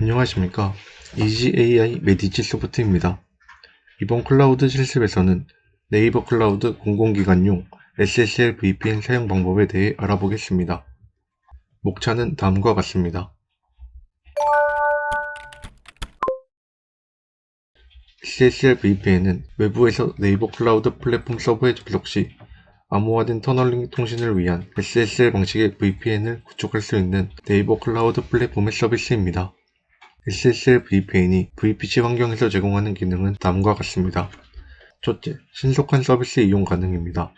안녕하십니까. EasyAI 메디치 소프트입니다. 이번 클라우드 실습에서는 네이버 클라우드 공공기관용 SSL VPN 사용 방법에 대해 알아보겠습니다. 목차는 다음과 같습니다. SSL VPN은 외부에서 네이버 클라우드 플랫폼 서버에 접속 시 암호화된 터널링 통신을 위한 SSL 방식의 VPN을 구축할 수 있는 네이버 클라우드 플랫폼의 서비스입니다. SSL VPN이 VPC 환경에서 제공하는 기능은 다음과 같습니다. 첫째, 신속한 서비스 이용 가능입니다.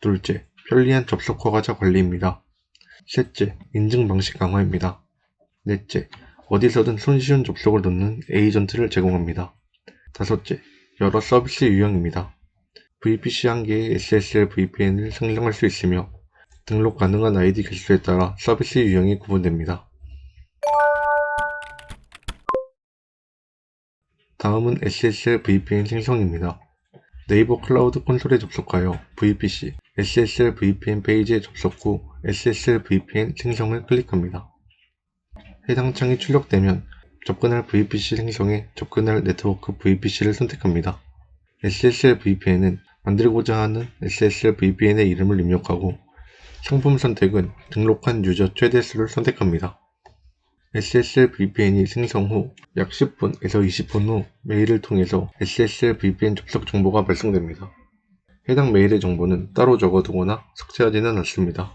둘째, 편리한 접속 허가자 관리입니다. 셋째, 인증 방식 강화입니다. 넷째, 어디서든 손쉬운 접속을 놓는 에이전트를 제공합니다. 다섯째, 여러 서비스 유형입니다. VPC 한 개의 SSL VPN을 상정할 수 있으며 등록 가능한 아이디 개수에 따라 서비스 유형이 구분됩니다. 다음은 SSL VPN 생성입니다. 네이버 클라우드 콘솔에 접속하여 VPC, SSL VPN 페이지에 접속 후 SSL VPN 생성을 클릭합니다. 해당 창이 출력되면 접근할 VPC 생성에 접근할 네트워크 VPC를 선택합니다. SSL VPN은 만들고자 하는 SSL VPN의 이름을 입력하고 상품 선택은 등록한 유저 최대 수를 선택합니다. SSL VPN이 생성 후 약 10분에서 20분 후 메일을 통해서 SSL VPN 접속 정보가 발송됩니다. 해당 메일의 정보는 따로 적어두거나 삭제하지는 않습니다.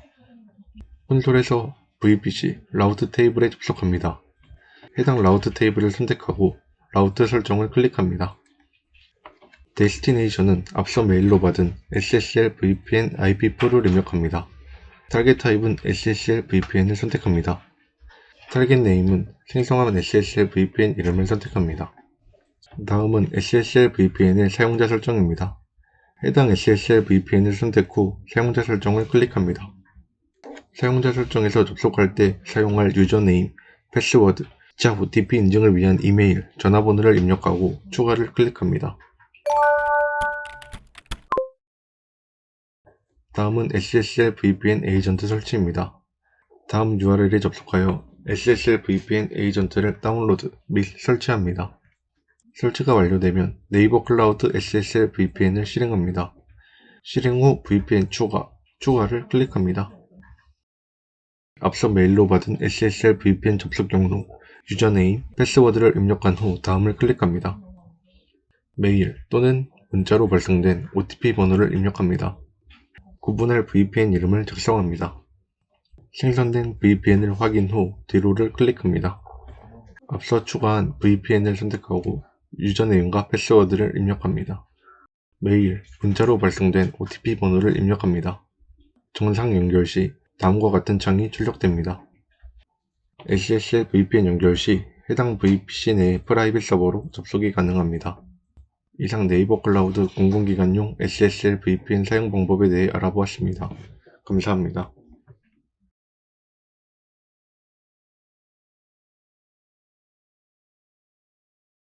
콘솔에서 VPC 라우트 테이블에 접속합니다. 해당 라우트 테이블을 선택하고 라우트 설정을 클릭합니다. 데스티네이션은 앞서 메일로 받은 SSL VPN IP4를 입력합니다. 타겟 타입은 SSL VPN을 선택합니다. 타겟 네임은 생성한 SSL VPN 이름을 선택합니다. 다음은 SSL VPN의 사용자 설정입니다. 해당 SSL VPN을 선택 후 사용자 설정을 클릭합니다. 사용자 설정에서 접속할 때 사용할 유저네임, 패스워드, 자 OTP 인증을 위한 이메일, 전화번호를 입력하고 추가를 클릭합니다. 다음은 SSL VPN 에이전트 설치입니다. 다음 URL에 접속하여 SSL VPN 에이전트를 다운로드 및 설치합니다. 설치가 완료되면 네이버 클라우드 SSL VPN을 실행합니다. 실행 후 VPN 추가, 추가를 클릭합니다. 앞서 메일로 받은 SSL VPN 접속 경로, 유저네임, 패스워드를 입력한 후 다음을 클릭합니다. 메일 또는 문자로 발송된 OTP 번호를 입력합니다. 구분할 VPN 이름을 작성합니다. 생성된 VPN을 확인 후 뒤로를 클릭합니다. 앞서 추가한 VPN을 선택하고 유저네임과 패스워드를 입력합니다. 메일, 문자로 발송된 OTP 번호를 입력합니다. 정상 연결 시 다음과 같은 창이 출력됩니다. SSL VPN 연결 시 해당 VPC 내 프라이빗 서버로 접속이 가능합니다. 이상 네이버 클라우드 공공기관용 SSL VPN 사용 방법에 대해 알아보았습니다. 감사합니다.